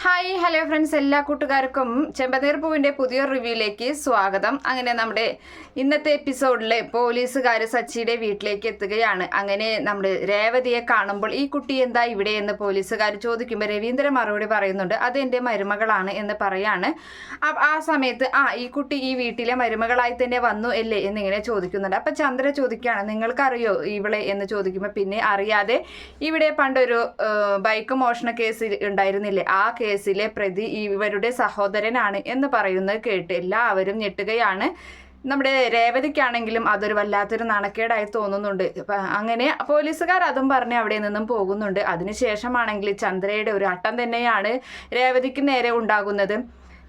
Hi hello friends എല്ലാ കൂട്ടുകാർക്കും ചെമ്പനീർ പൂവിന്റെ പുതിയ റിവ്യൂയിലേക്ക് സ്വാഗതം. അങ്ങനെ നമ്മുടെ ഇന്നത്തെ എപ്പിസോഡിൽ പോലീസുകാർ സച്ചിയുടെ വീട്ടിലേക്ക് എത്തുകയാണ്. അങ്ങനെ നമ്മുടെ രേവതിയെ കാണുമ്പോൾ ഈ കുട്ടി എന്താ ഇവിടെ എന്ന് പോലീസുകാർ ചോദിക്കുമ്പോൾ രവീന്ദ്രൻ മറുപടി പറയുന്നുണ്ട് അത് എന്റെ മരുമകളാണ് എന്ന് പറയാണ്. ആ- സമയത്ത് ആ ഈ കുട്ടി ഈ വീട്ടിലെ മരുമകളായി തന്നെ വന്നു അല്ലേ? എന്നിങ്ങനെ ചോദിക്കുന്നുണ്ട്. അപ്പം ചന്ദ്ര ചോദിക്കുകയാണ് നിങ്ങൾക്കറിയോ ഇവളെ? എന്ന് ചോദിക്കുമ്പോൾ പിന്നെ അറിയാതെ ഇവിടെ പണ്ടൊരു ബൈക്ക് മോഷണ കേസ് ഉണ്ടായിരുന്നില്ലേ? ആ കേസിലെ പ്രതി ഇവരുടെ സഹോദരനാണ് എന്ന് പറയുന്നത് കേട്ട് എല്ലാവരും ഞെട്ടുകയാണ്. നമ്മുടെ രേവതിക്കാണെങ്കിലും അതൊരു വല്ലാത്തൊരു നാണക്കേടായി തോന്നുന്നുണ്ട്. അങ്ങനെ പോലീസുകാർ അതും പറഞ്ഞ് അവിടെ നിന്നും പോകുന്നുണ്ട്. അതിനുശേഷമാണെങ്കിൽ ചന്ദ്രയുടെ ഒരു അട്ടം തന്നെയാണ് രേവതിക്ക് നേരെ ഉണ്ടാകുന്നത്.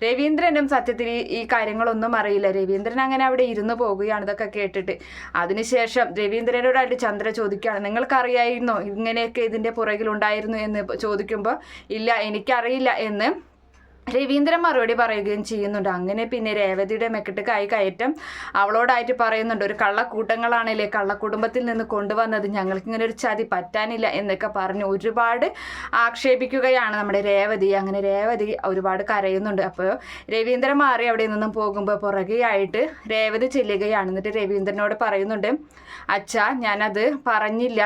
രവീന്ദ്രനും സത്യത്തിൽ ഈ- കാര്യങ്ങളൊന്നും അറിയില്ല. രവീന്ദ്രൻ അങ്ങനെ അവിടെ ഇരുന്ന് പോകുകയാണ് ഇതൊക്കെ കേട്ടിട്ട്. അതിനുശേഷം രവീന്ദ്രനോടായിട്ട് ചന്ദ്ര ചോദിക്കുകയാണ് നിങ്ങൾക്കറിയായിരുന്നോ ഇങ്ങനെയൊക്കെ ഇതിന്റെ പുറകിലുണ്ടായിരുന്നു? എന്ന് ചോദിക്കുമ്പോൾ ഇല്ല എനിക്കറിയില്ല എന്ന് രവീന്ദ്രൻ മറുപടി പറയുകയും ചെയ്യുന്നുണ്ട്. അങ്ങനെ പിന്നെ രേവതിയുടെ മെക്കിട്ട് കൈ കയറ്റം അവളോടായിട്ട് പറയുന്നുണ്ട്. ഒരു കള്ളക്കൂട്ടങ്ങളാണല്ലേ കള്ളക്കുടുംബത്തിൽ നിന്ന് കൊണ്ടുവന്നത്. ഞങ്ങൾക്ക് ഇങ്ങനെ ഒരു ചതി പറ്റാനില്ല എന്നൊക്കെ പറഞ്ഞ് ഒരുപാട് ആക്ഷേപിക്കുകയാണ് നമ്മുടെ രേവതി. അങ്ങനെ രേവതി ഒരുപാട് കരയുന്നുണ്ട്. അപ്പോൾ രവീന്ദ്രൻ മാറി അവിടെ നിന്നും പോകുമ്പോൾ പുറകെയായിട്ട് രേവതി ചെല്ലുകയാണ്. എന്നിട്ട് രവീന്ദ്രനോട് പറയുന്നുണ്ട് അച്ഛാ ഞാനത് പറഞ്ഞില്ല.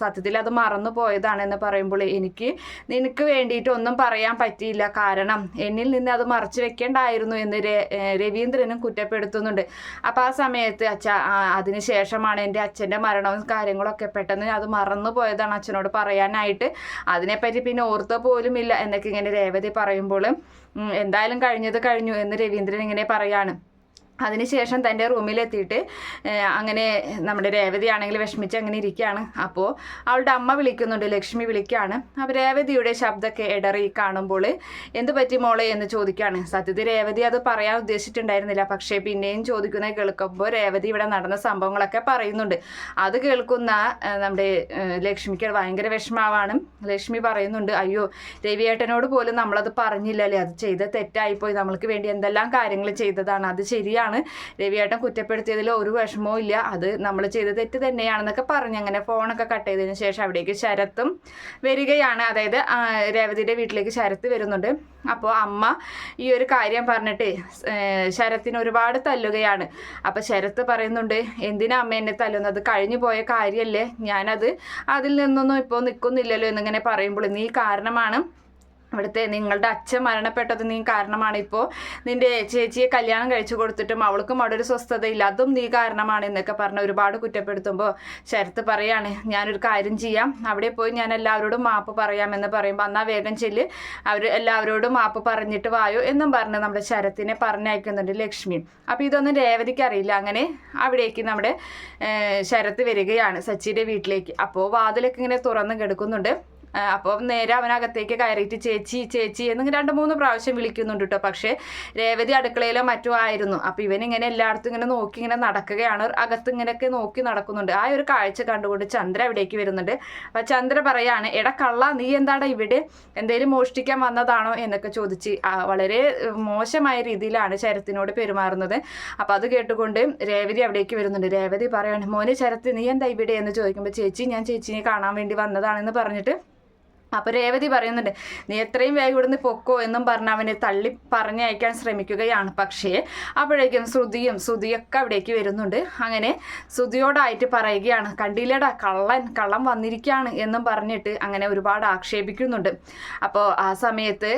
സത്യത്തിൽ അത് മറന്നു പോയതാണെന്ന് പറയുമ്പോൾ എനിക്ക് നിനക്ക് വേണ്ടിയിട്ട് ഒന്നും പറയാൻ പറ്റിയില്ല. കാരണം എന്നിൽ നിന്ന് അത് മറച്ചു വെക്കേണ്ടായിരുന്നു എന്ന് രവീന്ദ്രനും കുറ്റപ്പെടുത്തുന്നുണ്ട്. അപ്പോൾ ആ സമയത്ത് അച്ഛ അതിന് ശേഷമാണ് എന്റെ അച്ഛന്റെ മരണവും കാര്യങ്ങളൊക്കെ പെട്ടെന്ന് അത് മറന്നു പോയതാണ് അച്ഛനോട് പറയാനായിട്ട്. അതിനെപ്പറ്റി പിന്നെ ഓർത്ത പോലും ഇല്ല എന്നൊക്കെ ഇങ്ങനെ രേവതി പറയുമ്പോൾ എന്തായാലും കഴിഞ്ഞത് കഴിഞ്ഞു എന്ന് രവീന്ദ്രൻ ഇങ്ങനെ പറയാണ്. അതിനുശേഷം തന്റെ റൂമിലെത്തിയിട്ട് അങ്ങനെ നമ്മുടെ രേവതി ആണെങ്കിൽ വിഷമിച്ച് അങ്ങനെ ഇരിക്കുകയാണ്. അപ്പോൾ അവളുടെ അമ്മ വിളിക്കുന്നുണ്ട് ലക്ഷ്മി വിളിക്കുകയാണ്. അപ്പോൾ രേവതിയുടെ ശബ്ദമൊക്കെ ഇടറി കാണുമ്പോൾ എന്ത് പറ്റി മോളെ എന്ന് ചോദിക്കുകയാണ്. സത്യത്തിൽ രേവതി അത് പറയാൻ ഉദ്ദേശിച്ചിട്ടുണ്ടായിരുന്നില്ല. പക്ഷേ പിന്നെയും ചോദിക്കുന്നത് കേൾക്കുമ്പോൾ രേവതി ഇവിടെ നടന്ന സംഭവങ്ങളൊക്കെ പറയുന്നുണ്ട്. അത് കേൾക്കുന്ന നമ്മുടെ ലക്ഷ്മിക്ക് ഭയങ്കര വിഷമാവാണ് ലക്ഷ്മി പറയുന്നുണ്ട് അയ്യോ രവിയേട്ടനോട് പോലും നമ്മളത് പറഞ്ഞില്ലല്ലേ? അത് ചെയ്ത തെറ്റായിപ്പോയി. നമ്മൾക്ക് വേണ്ടി എന്തെല്ലാം കാര്യങ്ങൾ ചെയ്തതാണ്. അത് ശരിയാണ്? രവിയേട്ടൻ കുറ്റപ്പെടുത്തിയതിൽ ഒരു വിഷമവും ഇല്ല. അത് നമ്മൾ ചെയ്ത തെറ്റ് തന്നെയാണെന്നൊക്കെ പറഞ്ഞ് അങ്ങനെ ഫോണൊക്കെ കട്ട് ചെയ്തതിന് ശേഷം അവിടേക്ക് ശരത്തും വരികയാണ്. അതായത് രേവതിയുടെ വീട്ടിലേക്ക് ശരത്ത് വരുന്നുണ്ട്. അപ്പോൾ അമ്മ ഈ ഒരു കാര്യം പറഞ്ഞിട്ട് ശരത്തിന് ഒരുപാട് തല്ലുകയാണ്. അപ്പോൾ ശരത്ത് പറയുന്നുണ്ട് എന്തിനാ അമ്മ എന്നെ തല്ലുന്നത്? കഴിഞ്ഞു പോയ കാര്യമല്ലേ ഞാനത് അതിൽ നിന്നൊന്നും ഇപ്പോൾ നിൽക്കുന്നില്ലല്ലോ എന്നിങ്ങനെ പറയുമ്പോൾ നീ കാരണമാണ് ഇവിടുത്തെ നിങ്ങളുടെ അച്ഛൻ മരണപ്പെട്ടത് നീ കാരണമാണ് ഇപ്പോൾ നിന്റെ ചേച്ചിയെ കല്യാണം കഴിച്ചു കൊടുത്തിട്ടും അവൾക്കും അവിടെ ഒരു സ്വസ്ഥതയില്ല. അതും നീ കാരണമാണ് എന്നൊക്കെ പറഞ്ഞ് ഒരുപാട് കുറ്റപ്പെടുത്തുമ്പോൾ ശരത്ത് പറയാണ് ഞാനൊരു കാര്യം ചെയ്യാം. അവിടെ പോയി ഞാൻ എല്ലാവരോടും മാപ്പ് പറയാമെന്ന് പറയുമ്പോൾ അന്നാ വേഗം ചെല്ല്. അവർ എല്ലാവരോടും മാപ്പ് പറഞ്ഞിട്ട് വായോ എന്നും പറഞ്ഞ് നമ്മുടെ ശരത്തിനെ പറഞ്ഞയക്കുന്നുണ്ട് ലക്ഷ്മി. അപ്പോൾ ഇതൊന്നും രേവതിക്ക് അറിയില്ല. അങ്ങനെ അവിടേക്ക് നമ്മുടെ ശരത്ത് വരികയാണ് സച്ചിയുടെ വീട്ടിലേക്ക്. അപ്പോൾ വാതിലൊക്കെ ഇങ്ങനെ തുറന്ന് കിടക്കുന്നുണ്ട്. അപ്പോൾ നേരെ അവനകത്തേക്ക് കയറിയിട്ട് ചേച്ചി ചേച്ചി എന്നിങ്ങനെ രണ്ട് മൂന്ന് പ്രാവശ്യം വിളിക്കുന്നുണ്ട് കേട്ടോ പക്ഷേ രേവതി അടുക്കളയിലോ മറ്റോ ആയിരുന്നു. അപ്പോൾ ഇവനിങ്ങനെ എല്ലായിടത്തും ഇങ്ങനെ നോക്കി ഇങ്ങനെ നടക്കുകയാണ്. അകത്ത് ഇങ്ങനെയൊക്കെ നോക്കി നടക്കുന്നുണ്ട്. ആ ഒരു കാഴ്ച കണ്ടുകൊണ്ട് ചന്ദ്ര അവിടേക്ക് വരുന്നുണ്ട്. അപ്പോൾ ചന്ദ്ര പറയാണ് എടാ കള്ള നീ എന്താടാ ഇവിടെ? എന്തെങ്കിലും മോഷ്ടിക്കാൻ വന്നതാണോ? എന്നൊക്കെ ചോദിച്ച് വളരെ മോശമായ രീതിയിലാണ് ശരത്തിനോട് പെരുമാറുന്നത്. അപ്പോൾ അത് കേട്ടുകൊണ്ട് രേവതി അവിടേക്ക് വരുന്നുണ്ട്. രേവതി പറയാണ് മോനെ ശരത്ത് നീ എന്താ ഇവിടെ? എന്ന് ചോദിക്കുമ്പോൾ ചേച്ചി ഞാൻ ചേച്ചിനെ കാണാൻ വേണ്ടി വന്നതാണെന്ന് പറഞ്ഞിട്ട് അപ്പോൾ രേവതി പറയുന്നുണ്ട് നീ എത്രയും വേഗം ഇവിടുന്ന് പൊക്കോ എന്നും പറഞ്ഞ് അവനെ തള്ളി പറഞ്ഞയക്കാൻ ശ്രമിക്കുകയാണ്. പക്ഷേ അപ്പോഴേക്കും ശ്രുതിയും ശ്രുതിയൊക്കെ അവിടേക്ക് വരുന്നുണ്ട്. അങ്ങനെ ശ്രുതിയോടായിട്ട് പറയുകയാണ് കണ്ടില്ലടാ കള്ളൻ കള്ളം വന്നിരിക്കുകയാണ് എന്നും പറഞ്ഞിട്ട് അങ്ങനെ ഒരുപാട് ആക്ഷേപിക്കുന്നുണ്ട്. അപ്പോൾ ആ സമയത്ത്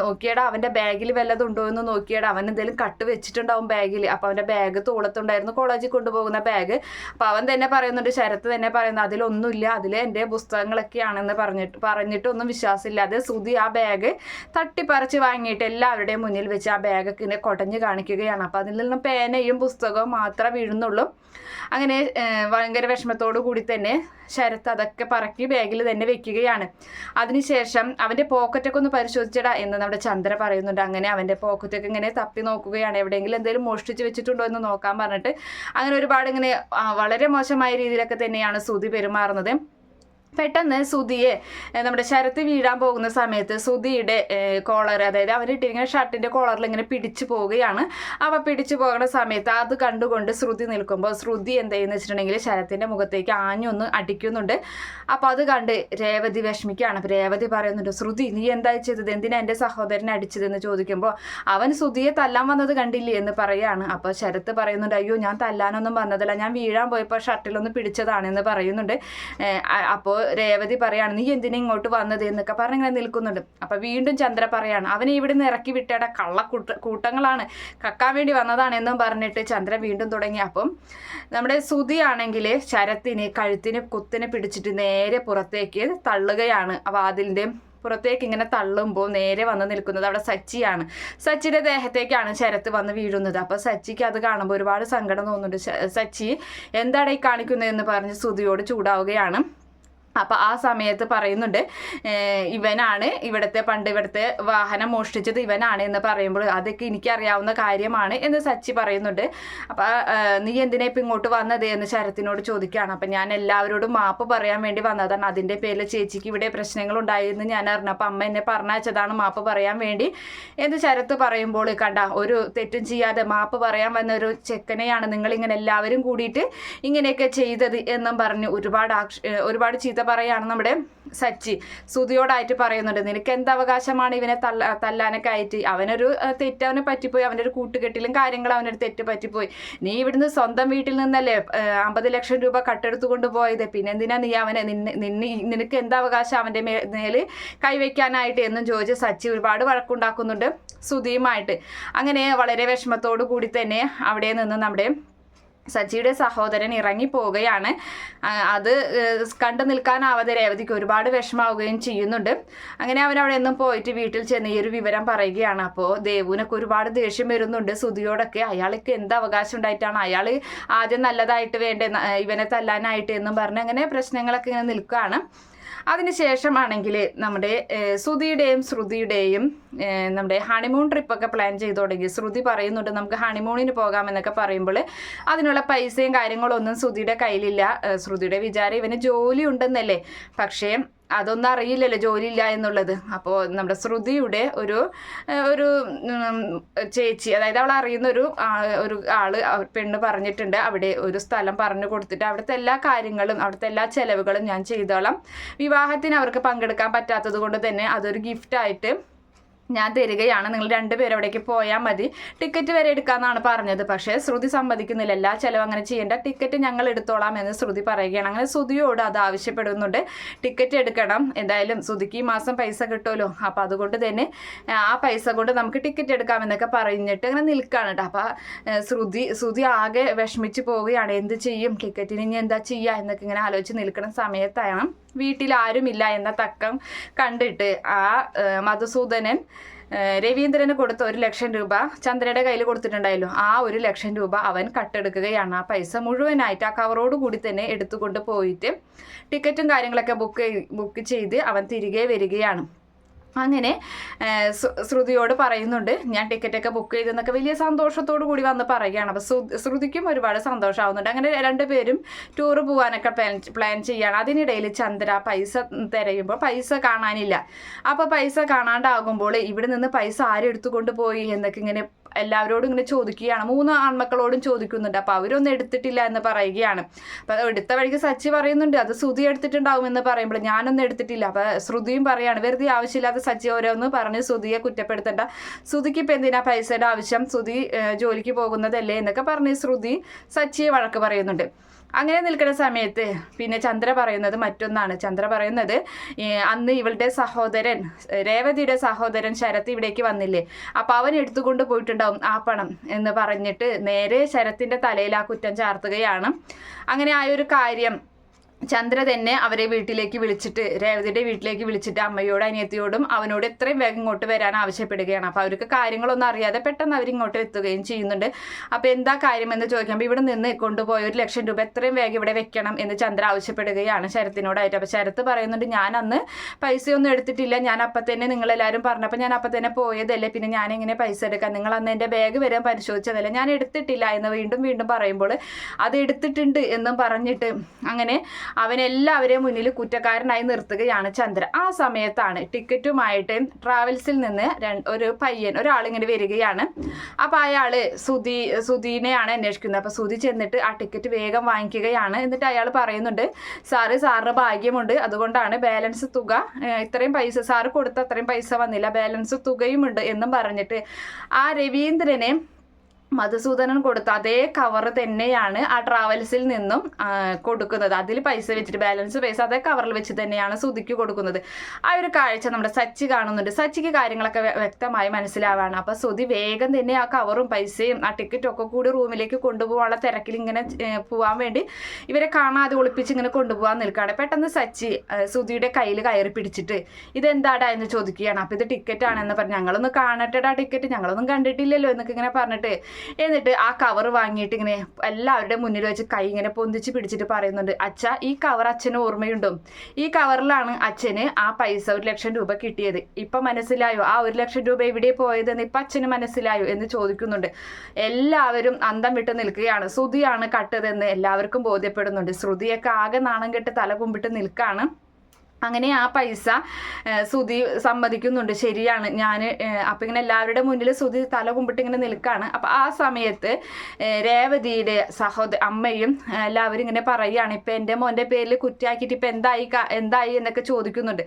നോക്കിയേടാ അവന്റെ ബാഗിൽ വല്ലതും ഉണ്ടോ എന്ന് നോക്കിയടാ അവൻ എന്തെങ്കിലും കട്ട് വെച്ചിട്ടുണ്ടാവും ബാഗിൽ. അപ്പോൾ അവന്റെ ബാഗ് തോളത്തുണ്ടായിരുന്നു കോളേജിൽ കൊണ്ടുപോകുന്ന ബാഗ്. അപ്പോൾ അവൻ തന്നെ പറയുന്നുണ്ട് ശരത്ത് തന്നെ പറയുന്നു അതിലൊന്നുമില്ല അതിൽ എന്റെ പുസ്തകങ്ങളൊക്കെയാണെന്ന് പറഞ്ഞിട്ട് പറഞ്ഞിട്ടൊന്നും വിശ്വാസമില്ലാതെ സുധി ആ ബാഗ് തട്ടിപ്പറിച്ച് വാങ്ങിയിട്ട് എല്ലാവരുടെയും മുന്നിൽ വെച്ച് ആ ബാഗ് കൊടഞ്ഞ് കാണിക്കുകയാണ്. അപ്പോൾ അതിൽ നിന്ന് പേനയും പുസ്തകവും മാത്രമേ വീഴുന്നുള്ളൂ. അങ്ങനെ ഭയങ്കര വിഷമത്തോടു കൂടി തന്നെ ശരത്ത് അതൊക്കെ പറക്കി ബാഗിൽ തന്നെ വെക്കുകയാണ്. അതിനുശേഷം അവന്റെ പോക്കറ്റൊക്കെ ഒന്ന് പരിശോധിച്ചടാ എന്ന് നമ്മുടെ ചന്ദ്ര പറയുന്നുണ്ട്. അങ്ങനെ അവന്റെ പോക്കറ്റൊക്കെ ഇങ്ങനെ തപ്പി നോക്കുകയാണ്. എവിടെയെങ്കിലും എന്തെങ്കിലും മോഷ്ടിച്ച് വെച്ചിട്ടുണ്ടോ എന്ന് നോക്കാൻ പറഞ്ഞിട്ട് അങ്ങനെ ഒരുപാട് ഇങ്ങനെ വളരെ മോശമായ രീതിയിലൊക്കെ തന്നെയാണ് സുതി പെരുമാറുന്നത്. പെട്ടെന്ന് സുധിയെ നമ്മുടെ ശരത്ത് വീഴാൻ പോകുന്ന സമയത്ത് സുധിയുടെ കോളർ അതായത് അവരിട്ടിരിക്കുന്ന ഷർട്ടിന്റെ കോളറിൽ ഇങ്ങനെ പിടിച്ചു പോവുകയാണ്. അവ പിടിച്ചു പോകുന്ന സമയത്ത് അത് കണ്ടുകൊണ്ട് ശ്രുതി നിൽക്കുമ്പോൾ ശ്രുതി എന്ത് ചെയ്യുന്ന വെച്ചിട്ടുണ്ടെങ്കിൽ ശരത്തിന്റെ മുഖത്തേക്ക് ആഞ്ഞൊന്ന് അടിക്കുന്നുണ്ട്. അപ്പോൾ അത് കണ്ട് രേവതി വിഷമിക്കുകയാണ്. അപ്പോൾ രേവതി പറയുന്നുണ്ട് ശ്രുതി നീ എന്താ ചെയ്തത്? എന്തിനാ എന്റെ സഹോദരനെ അടിച്ചതെന്ന് ചോദിക്കുമ്പോൾ അവൻ ശ്രുതിയെ തല്ലാൻ വന്നത് കണ്ടില്ലേ എന്ന് പറയുകയാണ്. അപ്പോൾ ശരത്ത് പറയുന്നുണ്ട് അയ്യോ ഞാൻ തല്ലാനൊന്നും വന്നതല്ല. ഞാൻ വീഴാൻ പോയപ്പോൾ ഷർട്ടിലൊന്ന് പിടിച്ചതാണെന്ന് പറയുന്നുണ്ട്. അപ്പോൾ രേവതി പറയാണ് നീ എന്തിനാ ഇങ്ങോട്ട് വന്നത്? എന്നൊക്കെ പറഞ്ഞിങ്ങനെ നിൽക്കുന്നുണ്ട്. അപ്പോൾ വീണ്ടും ചന്ദ്ര പറയാണ് അവനെ ഇവിടെ നിന്ന് ഇറക്കി വിട്ടേട കള്ള കൂട്ട കൂട്ടങ്ങളാണ്. കക്കാൻ വേണ്ടി വന്നതാണ് എന്നും പറഞ്ഞിട്ട് ചന്ദ്ര വീണ്ടും തുടങ്ങി. അപ്പം നമ്മുടെ സുതി ആണെങ്കിൽ ശരത്തിന് കഴുത്തിന് കുത്തിനെ പിടിച്ചിട്ട് നേരെ പുറത്തേക്ക് തള്ളുകയാണ്. വാതിലിന്റെ പുറത്തേക്ക് ഇങ്ങനെ തള്ളുമ്പോൾ നേരെ വന്ന് നിൽക്കുന്നത് അവിടെ സച്ചിയാണ്. സച്ചിയുടെ ദേഹത്തേക്കാണ് ശരത്ത് വന്ന് വീഴുന്നത്. അപ്പോൾ സച്ചിക്ക് അത് കാണുമ്പോൾ ഒരുപാട് സങ്കടം തോന്നുന്നുണ്ട്. സച്ചി എന്താണ് ഈ കാണിക്കുന്നത് എന്ന് പറഞ്ഞ് സുതിയോട് ചൂടാവുകയാണ്. അപ്പോൾ ആ സമയത്ത് പറയുന്നുണ്ട് ഇവനാണ് ഇവിടുത്തെ പണ്ട് ഇവിടുത്തെ വാഹനം മോഷ്ടിച്ചത് ഇവനാണ് എന്ന് പറയുമ്പോൾ അതൊക്കെ എനിക്കറിയാവുന്ന കാര്യമാണ് എന്ന് സച്ചി പറയുന്നുണ്ട്. അപ്പൊ നീ എന്തിനാ ഇപ്പൊ ഇങ്ങോട്ട് വന്നത്? എന്ന് ശരത്തിനോട് ചോദിക്കുകയാണ്. അപ്പൊ ഞാൻ എല്ലാവരോടും മാപ്പ് പറയാൻ വേണ്ടി വന്നതാണ്. അതിന്റെ പേരിൽ ചേച്ചിക്ക് ഇവിടെ പ്രശ്നങ്ങൾ ഉണ്ടായിരുന്നു ഞാൻ അറിഞ്ഞു. അപ്പൊ അമ്മ എന്നെ പറഞ്ഞയച്ചതാണ് മാപ്പ് പറയാൻ വേണ്ടി എന്ന് ശരത്ത് പറയുമ്പോൾ കണ്ട ഒരു തെറ്റും ചെയ്യാതെ മാപ്പ് പറയാൻ വന്ന ഒരു ചെക്കനെയാണ് നിങ്ങൾ ഇങ്ങനെ എല്ലാവരും കൂടിയിട്ട് ഇങ്ങനെയൊക്കെ ചെയ്തത് എന്നും പറഞ്ഞ് ഒരുപാട് ഒരുപാട് ചീത്ത പറയാണ് നമ്മുടെ സച്ചി. സുതിയോടായിട്ട് പറയുന്നുണ്ട് നിനക്ക് എന്ത് അവകാശമാണ് ഇവനെ തല്ല തല്ലാനൊക്കെ ആയിട്ട്? അവനൊരു തെറ്റ് അവനെ പറ്റിപ്പോയി. അവന്റെ ഒരു കൂട്ടുകെട്ടിലും കാര്യങ്ങൾ അവനൊരു തെറ്റ് പറ്റിപ്പോയി. നീ ഇവിടുന്ന് സ്വന്തം വീട്ടിൽ നിന്നല്ലേ അമ്പത് ലക്ഷം രൂപ കട്ടെടുത്ത് കൊണ്ടുപോയത് പിന്നെ എന്തിനാ നീ അവനെ നിന്നെ നിനക്ക് എന്ത് അവകാശം അവന്റെ മേ മേൽ കൈവയ്ക്കാനായിട്ട്? എന്നും ചോദിച്ച് സച്ചി ഒരുപാട് വഴക്കുണ്ടാക്കുന്നുണ്ട് സുതിയുമായിട്ട് അങ്ങനെ വളരെ വിഷമത്തോടു കൂടി തന്നെ അവിടെ നിന്ന് നമ്മുടെ സച്ചിയുടെ സഹോദരൻ ഇറങ്ങി പോവുകയാണ് അത് കണ്ടു നിൽക്കാനാവാതെ രേവതിക്ക് ഒരുപാട് വിഷമാവുകയും ചെയ്യുന്നുണ്ട്. അങ്ങനെ അവൻ അവിടെ നിന്നും പോയിട്ട് വീട്ടിൽ ചെന്ന് ഈ ഒരു വിവരം പറയുകയാണ്. അപ്പോൾ ദേവുവിനൊക്കെ ഒരുപാട് ദേഷ്യം വരുന്നുണ്ട്. സുധിയോടൊക്കെ അയാൾക്ക് എന്ത് അവകാശം ഉണ്ടായിട്ടാണ് അയാൾ ആദ്യം നല്ലതായിട്ട് വേണ്ടേ ഇവനെ തല്ലാനായിട്ട് എന്നും പറഞ്ഞ് അങ്ങനെ പ്രശ്നങ്ങളൊക്കെ ഇങ്ങനെ നിൽക്കുകയാണ്. അതിനുശേഷമാണെങ്കിൽ നമ്മുടെ ശ്രുതിയുടെയും ശ്രുതിയുടെയും നമ്മുടെ ഹണിമൂൺ ട്രിപ്പൊക്കെ പ്ലാൻ ചെയ്തു തുടങ്ങി. ശ്രുതി പറയുന്നുണ്ട് നമുക്ക് ഹണിമൂണിന് പോകാമെന്നൊക്കെ പറയുമ്പോൾ അതിനുള്ള പൈസയും കാര്യങ്ങളൊന്നും ശ്രുതിയുടെ കയ്യിലില്ല. ശ്രുതിയുടെ വിചാരം ഇവന് ജോലി ഉണ്ടെന്നല്ലേ പക്ഷേ അതൊന്നും അറിയില്ലല്ലോ ജോലിയില്ല എന്നുള്ളത്. അപ്പോൾ നമ്മുടെ ശ്രുതിയുടെ ഒരു ഒരു ചേച്ചി അതായത് അവൾ അറിയുന്ന ഒരു ഒരു ആൾ പെണ്ണ് പറഞ്ഞിട്ടുണ്ട്. അവിടെ ഒരു സ്ഥലം പറഞ്ഞു കൊടുത്തിട്ട് അവിടുത്തെ എല്ലാ കാര്യങ്ങളും അവിടുത്തെ എല്ലാ ചെലവുകളും ഞാൻ ചെയ്തോളാം. വിവാഹത്തിന് അവർക്ക് പങ്കെടുക്കാൻ പറ്റാത്തത് കൊണ്ട് തന്നെ അതൊരു ഗിഫ്റ്റായിട്ട് ഞാൻ തരികയാണ്. നിങ്ങൾ രണ്ടുപേരും അവിടേക്ക് പോയാൽ മതി. ടിക്കറ്റ് വരെ എടുക്കാമെന്നാണ് പറഞ്ഞത്. പക്ഷേ ശ്രുതി സമ്മതിക്കുന്നില്ല. എല്ലാ ചിലവ് അങ്ങനെ ചെയ്യേണ്ട ടിക്കറ്റ് ഞങ്ങൾ എടുത്തോളാം എന്ന് ശ്രുതി പറയുകയാണ്. അങ്ങനെ ശ്രുതിയോട് അത് ആവശ്യപ്പെടുന്നുണ്ട്. ടിക്കറ്റ് എടുക്കണം. എന്തായാലും ശ്രുതിക്ക് ഈ മാസം പൈസ കിട്ടുമല്ലോ. അപ്പോൾ അതുകൊണ്ട് തന്നെ ആ പൈസ കൊണ്ട് നമുക്ക് ടിക്കറ്റ് എടുക്കാമെന്നൊക്കെ പറഞ്ഞിട്ട് അങ്ങനെ നിൽക്കുകയാണ് കേട്ടോ. അപ്പോൾ ശ്രുതി ശ്രുതി ആകെ വിഷമിച്ച് പോവുകയാണ്. എന്ത് ചെയ്യും? ടിക്കറ്റിന് ഇനി എന്താ ചെയ്യുക എന്നൊക്കെ ഇങ്ങനെ ആലോചിച്ച് നിൽക്കുന്ന സമയത്താണ് വീട്ടിൽ ആരുമില്ല എന്ന തക്കം കണ്ടിട്ട് ആ മധുസൂദനൻ രവീന്ദ്രന് കൊടുത്ത ഒരു ലക്ഷം രൂപ ചന്ദ്രയുടെ കയ്യിൽ കൊടുത്തിട്ടുണ്ടായല്ലോ. ആ ഒരു ലക്ഷം രൂപ അവൻ കട്ടെടുക്കുകയാണ്. ആ പൈസ മുഴുവനായിട്ട് ആ കവറോട് കൂടി തന്നെ എടുത്തുകൊണ്ട് പോയിട്ട് ടിക്കറ്റും കാര്യങ്ങളൊക്കെ ബുക്ക് ബുക്ക് ചെയ്ത് അവൻ തിരികെ വരികയാണ്. അങ്ങനെ ശ്രുതിയോട് പറയുന്നുണ്ട് ഞാൻ ടിക്കറ്റൊക്കെ ബുക്ക് ചെയ്തെന്നൊക്കെ വലിയ സന്തോഷത്തോടു കൂടി വന്ന് പറയുകയാണ്. അപ്പോൾ ശ്രുതിക്കും ഒരുപാട് സന്തോഷമാവുന്നുണ്ട്. അങ്ങനെ രണ്ടുപേരും ടൂർ പോകാനൊക്കെ പ്ലാൻ പ്ലാൻ ചെയ്യുകയാണ് അതിനിടയിൽ ചന്ദ്ര പൈസ തിരയുമ്പോൾ പൈസ കാണാനില്ല. അപ്പോൾ പൈസ കാണാണ്ടാകുമ്പോൾ ഇവിടെ നിന്ന് പൈസ ആരെടുത്തുകൊണ്ട് പോയി എന്നൊക്കെ ഇങ്ങനെ എല്ലാവരോടും ഇങ്ങനെ ചോദിക്കുകയാണ്. മൂന്ന് ആൺമക്കളോടും ചോദിക്കുന്നുണ്ട്. അപ്പോൾ അവരൊന്നും എടുത്തിട്ടില്ല എന്ന് പറയുകയാണ്. അപ്പോൾ എടുത്ത വഴിക്ക് സച്ചി പറയുന്നുണ്ട്. അത് ശ്രുതി എടുത്തിട്ടുണ്ടാവും എന്ന് പറയുമ്പോൾ ഞാനൊന്നും എടുത്തിട്ടില്ല. അപ്പോൾ ശ്രുതിയും പറയാണ് വെറുതെ ആവശ്യമില്ലാത്ത സച്ചി ഓരോന്ന് പറഞ്ഞ് ശ്രുതിയെ കുറ്റപ്പെടുത്തേണ്ട. ശ്രുതിക്ക് ഇപ്പം എന്തിനാ പൈസയുടെ ആവശ്യം? ശ്രുതി ജോലിക്ക് പോകുന്നതല്ലേ? എന്നൊക്കെ പറഞ്ഞ് ശ്രുതി സച്ചിയെ വഴക്ക് പറയുന്നുണ്ട്. അങ്ങനെ നിൽക്കുന്ന സമയത്ത് പിന്നെ ചന്ദ്ര പറയുന്നത് മറ്റൊന്നാണ്. ചന്ദ്ര പറയുന്നത് അന്ന് ഇവളുടെ സഹോദരൻ രേവതിയുടെ സഹോദരൻ ശരത് ഇവിടേക്ക് വന്നില്ലേ? അപ്പം അവൻ എടുത്തുകൊണ്ട് പോയിട്ടുണ്ടാവും ആ പണം എന്ന് പറഞ്ഞിട്ട് നേരെ ശരത്തിന്റെ തലയിൽ ആ കുറ്റം ചാർത്തുകയാണ്. അങ്ങനെ ആ ഒരു കാര്യം ചന്ദ്ര തന്നെ അവരെ വീട്ടിലേക്ക് വിളിച്ചിട്ട് രേവതിയുടെ വീട്ടിലേക്ക് വിളിച്ചിട്ട് അമ്മയോടും അനിയത്തിയോടും അവനോട് എത്രയും വേഗം ഇങ്ങോട്ട് വരാൻ ആവശ്യപ്പെടുകയാണ്. അപ്പോൾ അവർക്ക് കാര്യങ്ങളൊന്നും അറിയാതെ പെട്ടെന്ന് അവർ ഇങ്ങോട്ട് എത്തുകയും ചെയ്യുന്നുണ്ട്. അപ്പോൾ എന്താ കാര്യമെന്ന് ചോദിക്കുമ്പോൾ ഇവിടെ നിന്ന് കൊണ്ടുപോയ ഒരു ലക്ഷം രൂപ എത്രയും വേഗം ഇവിടെ വെക്കണം എന്ന് ചന്ദ്ര ആവശ്യപ്പെടുകയാണ് ശരത്തിനോടായിട്ട്. അപ്പോൾ ശരത്ത് പറയുന്നുണ്ട് ഞാൻ അന്ന് പൈസയൊന്നും എടുത്തിട്ടില്ല. ഞാൻ അപ്പം തന്നെ നിങ്ങളെല്ലാവരും പറഞ്ഞപ്പോൾ ഞാൻ അപ്പം തന്നെ പോയതല്ലേ. പിന്നെ ഞാൻ എങ്ങനെ പൈസ എടുക്കാം? നിങ്ങൾ അന്ന് എന്റെ ബാഗ് വരാൻ പരിശോധിച്ചതല്ലേ. ഞാൻ എടുത്തിട്ടില്ല. എന്ന് വീണ്ടും വീണ്ടും പറയുമ്പോൾ അത് എടുത്തിട്ടുണ്ട് എന്നും പറഞ്ഞിട്ട് അങ്ങനെ അവനെല്ലാവരെയും മുന്നിൽ കുറ്റക്കാരനായി നിർത്തുകയാണ് ചന്ദ്ര. ആ സമയത്താണ് ടിക്കറ്റുമായിട്ട് ട്രാവൽസിൽ നിന്ന് ഒരു പയ്യൻ ഒരാളിങ്ങനെ വരികയാണ്. അപ്പോൾ അയാൾ സുധി സുധീനെയാണ് അന്വേഷിക്കുന്നത്. അപ്പോൾ സുധി ചെന്നിട്ട് ആ ടിക്കറ്റ് വേഗം വാങ്ങിക്കുകയാണ്. എന്നിട്ട് അയാൾ പറയുന്നുണ്ട് സാറ് സാറിന് ഭാഗ്യമുണ്ട്. അതുകൊണ്ടാണ് ബാലൻസ് തുക ഇത്രയും പൈസ സാറ് കൊടുത്ത അത്രയും പൈസ വന്നില്ല. ബാലൻസ് തുകയുമുണ്ട് എന്നും പറഞ്ഞിട്ട് ആ രവീന്ദ്രനെ മധുസൂദനൻ കൊടുത്ത അതേ കവർ തന്നെയാണ് ആ ട്രാവൽസിൽ നിന്നും കൊടുക്കുന്നത്. അതിൽ പൈസ വെച്ചിട്ട് ബാലൻസ് പൈസ അതേ കവറിൽ വെച്ച് തന്നെയാണ് സുധിക്ക് കൊടുക്കുന്നത്. ആ ഒരു കാഴ്ച നമ്മുടെ സച്ചി കാണുന്നുണ്ട്. സച്ചിക്ക് കാര്യങ്ങളൊക്കെ വ്യക്തമായി മനസ്സിലാവാണ്. അപ്പോൾ സുധി വേഗം തന്നെ ആ കവറും പൈസയും ആ ടിക്കറ്റും ഒക്കെ കൂടി റൂമിലേക്ക് കൊണ്ടുപോകാനുള്ള തിരക്കിൽ ഇങ്ങനെ പോകാൻ വേണ്ടി ഇവരെ കാണാതെ ഒളിപ്പിച്ച് ഇങ്ങനെ കൊണ്ടുപോകാൻ നിൽക്കുകയാണ്. പെട്ടെന്ന് സച്ചി സുധിയുടെ കയ്യിൽ കയറി പിടിച്ചിട്ട് ഇതെന്താടാ? എന്ന് ചോദിക്കുകയാണ്. അപ്പോൾ ഇത് ടിക്കറ്റ് ആണെന്ന് പറഞ്ഞു ഞങ്ങളൊന്ന് കാണട്ടെടാ ടിക്കറ്റ് ഞങ്ങളൊന്നും കണ്ടിട്ടില്ലല്ലോ എന്നൊക്കെ ഇങ്ങനെ പറഞ്ഞിട്ട് എന്നിട്ട് ആ കവർ വാങ്ങിയിട്ട് ഇങ്ങനെ എല്ലാവരുടെ മുന്നിൽ വെച്ച് കൈ ഇങ്ങനെ പൊന്തിച്ച് പിടിച്ചിട്ട് പറയുന്നുണ്ട് അച്ഛ ഈ കവർ അച്ഛന് ഓർമ്മയുണ്ടോ? ഈ കവറിലാണ് അച്ഛന് ആ പൈസ ഒരു ലക്ഷം രൂപ കിട്ടിയത്. ഇപ്പം മനസ്സിലായോ? ആ ഒരു ലക്ഷം രൂപ എവിടെ പോയതെന്ന് ഇപ്പം അച്ഛന് മനസ്സിലായോ എന്ന് ചോദിക്കുന്നുണ്ട്. എല്ലാവരും അന്തം വിട്ട് നിൽക്കുകയാണ്. ശ്രുതിയാണ് കട്ടതെന്ന് എല്ലാവർക്കും ബോധ്യപ്പെടുന്നുണ്ട്. ശ്രുതിയൊക്കെ ആകെ നാണം കെട്ട് തല കുമ്പിട്ട് നിൽക്കുകയാണ് അങ്ങനെ ആ പൈസ സുധി സമ്മതിക്കുന്നുണ്ട്. ശരിയാണ്. ഞാൻ അപ്പം ഇങ്ങനെ എല്ലാവരുടെ മുന്നിൽ സുധി തല കുമ്പിട്ട് ഇങ്ങനെ നിൽക്കുകയാണ് അപ്പം ആ സമയത്ത് രേവതിയുടെ സഹോദ അമ്മയും എല്ലാവരും ഇങ്ങനെ പറയുകയാണ്. ഇപ്പം എന്റെ മോന്റെ പേരിൽ കുറ്റാക്കിയിട്ട് ഇപ്പം എന്തായി എന്തായി എന്നൊക്കെ ചോദിക്കുന്നുണ്ട്.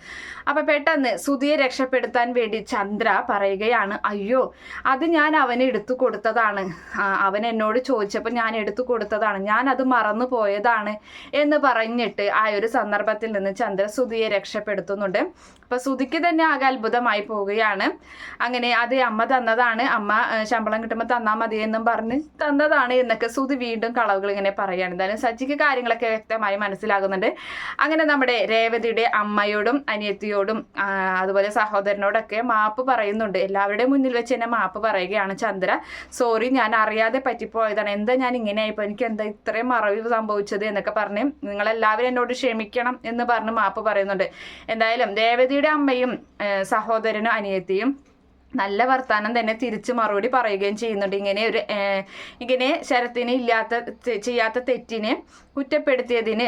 അപ്പം പെട്ടെന്ന് സുധിയെ രക്ഷപ്പെടുത്താൻ വേണ്ടി ചന്ദ്ര പറയുകയാണ് അയ്യോ അത് ഞാൻ അവന് എടുത്തു കൊടുത്തതാണ്. അവൻ എന്നോട് ചോദിച്ചപ്പോൾ ഞാൻ എടുത്തു കൊടുത്തതാണ്. ഞാൻ അത് മറന്നു പോയതാണ് എന്ന് പറഞ്ഞിട്ട് ആ ഒരു സന്ദർഭത്തിൽ നിന്ന് ചന്ദ്ര സുധിയെ രക്ഷപ്പെടുത്തുന്നുണ്ട്. അപ്പൊ സുധിക്ക് തന്നെ ആകെ അത്ഭുതമായി പോവുകയാണ്. അങ്ങനെ അത് അമ്മ തന്നതാണ്. അമ്മ ശമ്പളം കിട്ടുമ്പോൾ തന്നാൽ മതി എന്നും പറഞ്ഞ് തന്നതാണ് എന്നൊക്കെ സുധി വീണ്ടും കളവുകൾ ഇങ്ങനെ പറയുകയാണ്. എന്തായാലും സച്ചിക്ക് കാര്യങ്ങളൊക്കെ വ്യക്തമായി മനസ്സിലാകുന്നുണ്ട്. അങ്ങനെ നമ്മുടെ രേവതിയുടെ അമ്മയോടും അനിയത്തിയോടും അതുപോലെ സഹോദരനോടൊക്കെ മാപ്പ് പറയുന്നുണ്ട്. എല്ലാവരുടെയും മുന്നിൽ വെച്ച് തന്നെ മാപ്പ് പറയുകയാണ് ചന്ദ്ര. സോറി ഞാൻ അറിയാതെ പറ്റിപ്പോയതാണ്. എന്താ ഞാൻ ഇങ്ങനെ ആയിപ്പോ എനിക്ക് എന്താ ഇത്രയും മറവി സംഭവിച്ചത്? എന്നൊക്കെ പറഞ്ഞ് നിങ്ങളെല്ലാവരും എന്നോട് ക്ഷമിക്കണം എന്ന് പറഞ്ഞ് മാപ്പ് പറയുന്നുണ്ട്. എന്തായാലും രേവതിയുടെ അമ്മയും സഹോദരനും അനിയത്തിയും നല്ല വർത്താനം തന്നെ തിരിച്ച് മറുപടി പറയുകയും ചെയ്യുന്നുണ്ട്. ഇങ്ങനെ ഒരു ഇങ്ങനെ ശരത്തിന് ഇല്ലാത്ത ചെയ്യാത്ത തെറ്റിന് കുറ്റപ്പെടുത്തിയതിന്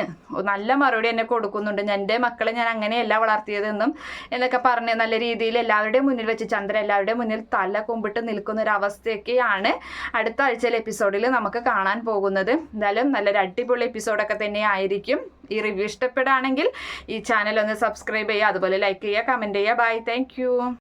നല്ല മറുപടി എന്നെ കൊടുക്കുന്നുണ്ട്. എന്റെ മക്കളെ ഞാൻ അങ്ങനെയല്ല വളർത്തിയതെന്നും എന്നൊക്കെ പറഞ്ഞ് നല്ല രീതിയിൽ എല്ലാവരുടെയും മുന്നിൽ വെച്ച് ചന്ദ്രൻ എല്ലാവരുടെയും മുന്നിൽ തല കുമ്പിട്ട് നിൽക്കുന്ന ഒരു അവസ്ഥയൊക്കെയാണ് അടുത്ത ആഴ്ചയിലെ എപ്പിസോഡിൽ നമുക്ക് കാണാൻ പോകുന്നത്. എന്തായാലും നല്ലൊരു അടിപൊളി എപ്പിസോഡൊക്കെ തന്നെ ആയിരിക്കും. ഈ റിവ്യൂ ഇഷ്ടപ്പെടുകയാണെങ്കിൽ ഈ ചാനൽ ഒന്ന് സബ്സ്ക്രൈബ് ചെയ്യുക അതുപോലെ ലൈക്ക് ചെയ്യുക കമന്റ് ചെയ്യുക. ബൈ. താങ്ക്